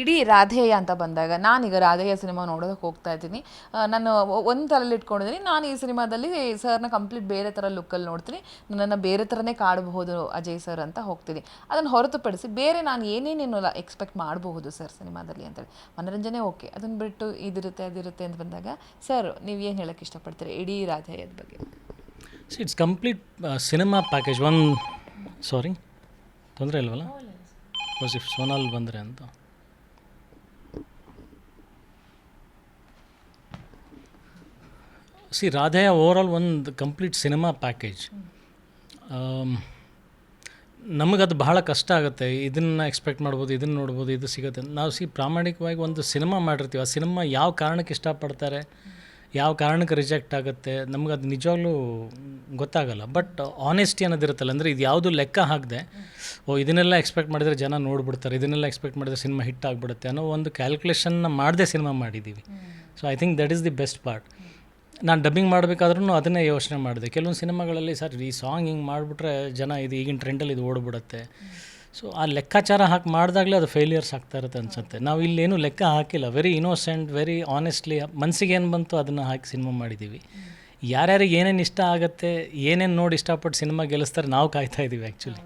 ಇಡೀ ರಾಧೇಯ ಅಂತ ಬಂದಾಗ ನಾನೀಗ ರಾಧೇಯ ಸಿನಿಮಾ ನೋಡೋದಕ್ಕೆ ಹೋಗ್ತಾ ಇದ್ದೀನಿ. ನಾನು ಒಂದು ತಲೆಯಲ್ಲಿ ಇಟ್ಕೊಂಡಿದ್ದೀನಿ. ನಾನು ಈ ಸಿನಿಮಾದಲ್ಲಿ ಸರ್ನ ಕಂಪ್ಲೀಟ್ ಬೇರೆ ಥರ ಲುಕ್ಕಲ್ಲಿ ನೋಡ್ತೀನಿ. ನನ್ನನ್ನು ಬೇರೆ ಥರನೇ ಕಾಡಬಹುದು ಅಜಯ್ ಸರ್ ಅಂತ ಹೋಗ್ತೀನಿ. ಅದನ್ನು ಹೊರತುಪಡಿಸಿ ಬೇರೆ ನಾನು ಏನೇನೇನು ಎಕ್ಸ್ಪೆಕ್ಟ್ ಮಾಡಬಹುದು ಸರ್ ಸಿನಿಮಾದಲ್ಲಿ ಅಂತೇಳಿ ಮನೋರಂಜನೆ ಓಕೆ. ಅದನ್ನು ಬಿಟ್ಟು ಇದಿರುತ್ತೆ ಅದಿರುತ್ತೆ ಅಂತ ಬಂದಾಗ ಸರ್ ನೀವು ಏನು ಹೇಳೋಕ್ಕೆ ಇಷ್ಟಪಡ್ತೀರಿ ಇಡೀ ರಾಧೇಯದ ಬಗ್ಗೆ? See it's complete cinema package one ಸಾರಿ ತೊಂದರೆ ಇಲ್ವಲ್ಲ? ಬಿಕಾಸ್ ಇಫ್ ಸೋನಾಲ್ ಬಂದರೆ ಅಂತ. ಸಿ ರಾಧೆಯ ಓವರಾಲ್ ಒಂದು ಕಂಪ್ಲೀಟ್ ಸಿನಿಮಾ ಪ್ಯಾಕೇಜ್ ನಮಗದು ಬಹಳ ಕಷ್ಟ ಆಗುತ್ತೆ. ಇದನ್ನು ಎಕ್ಸ್ಪೆಕ್ಟ್ ಮಾಡ್ಬೋದು, ಇದನ್ನು ನೋಡ್ಬೋದು, ಇದು ಸಿಗುತ್ತೆ. ನಾವು ಸಿ ಪ್ರಾಮಾಣಿಕವಾಗಿ ಒಂದು ಸಿನಿಮಾ ಮಾಡಿರ್ತೀವಿ. ಆ ಸಿನಿಮಾ ಯಾವ ಕಾರಣಕ್ಕೆ ಇಷ್ಟಪಡ್ತಾರೆ? ಯಾವ ಕಾರಣಕ್ಕೆ ರಿಜೆಕ್ಟ್ ಆಗುತ್ತೆ? ನಮ್ಗೆ ಅದು ನಿಜವಾಗ್ಲೂ ಗೊತ್ತಾಗಲ್ಲ. ಬಟ್ ಆನೆಸ್ಟಿ ಅನ್ನೋದಿರುತ್ತಲ್ಲ ಅಂದರೆ ಇದು ಯಾವುದು ಲೆಕ್ಕ ಹಾಕದೆ, ಓ, ಇದನ್ನೆಲ್ಲ ಎಕ್ಸ್ಪೆಕ್ಟ್ ಮಾಡಿದರೆ ಜನ ನೋಡ್ಬಿಡ್ತಾರೆ, ಇದನ್ನೆಲ್ಲ ಎಕ್ಸ್ಪೆಕ್ಟ್ ಮಾಡಿದರೆ ಸಿನಿಮಾ ಹಿಟ್ ಆಗಿಬಿಡುತ್ತೆ ಅನ್ನೋ ಒಂದು ಕ್ಯಾಲ್ಕುಲೇಷನ್ನ ಮಾಡದೆ ಸಿನಿಮಾ ಮಾಡಿದ್ದೀವಿ so I think that is the best part ನಾನು ಡಬ್ಬಿಂಗ್ ಮಾಡಬೇಕಾದ್ರೂ ಅದನ್ನೇ ಯೋಚನೆ ಮಾಡಿದೆ. ಕೆಲವೊಂದು ಸಿನಿಮಾಗಳಲ್ಲಿ ಸರ್ ಈ ಸಾಂಗ್ ಹಿಂಗೆ ಮಾಡಿಬಿಟ್ರೆ ಜನ ಇದು ಈಗಿನ ಟ್ರೆಂಡಲ್ಲಿ ಇದು ಓಡ್ಬಿಡುತ್ತೆ. ಸೊ ಆ ಲೆಕ್ಕಾಚಾರ ಹಾಕಿ ಮಾಡಿದಾಗಲೇ ಅದು ಫೇಲಿಯರ್ಸ್ ಆಗ್ತಾ ಇರುತ್ತೆ ಅನ್ಸುತ್ತೆ. ನಾವು ಇಲ್ಲೇನು ಲೆಕ್ಕ ಹಾಕಿಲ್ಲ. ವೆರಿ ಇನೋಸೆಂಟ್ ವೆರಿ ಆನೆಸ್ಟ್ಲಿ ಮನಸ್ಸಿಗೆ ಏನು ಬಂತು ಅದನ್ನು ಹಾಕಿ ಸಿನಿಮಾ ಮಾಡಿದ್ದೀವಿ ಯಾರ್ಯಾರಿಗೆ ಏನೇನು ಇಷ್ಟ ಆಗುತ್ತೆ, ಏನೇನು ನೋಡಿ ಇಷ್ಟಪಟ್ಟು ಸಿನಿಮಾ ಗೆಲ್ಲಿಸ್ತಾರೆ ನಾವು ಕಾಯ್ತಾ ಇದ್ದೀವಿ ಆ್ಯಕ್ಚುಲಿ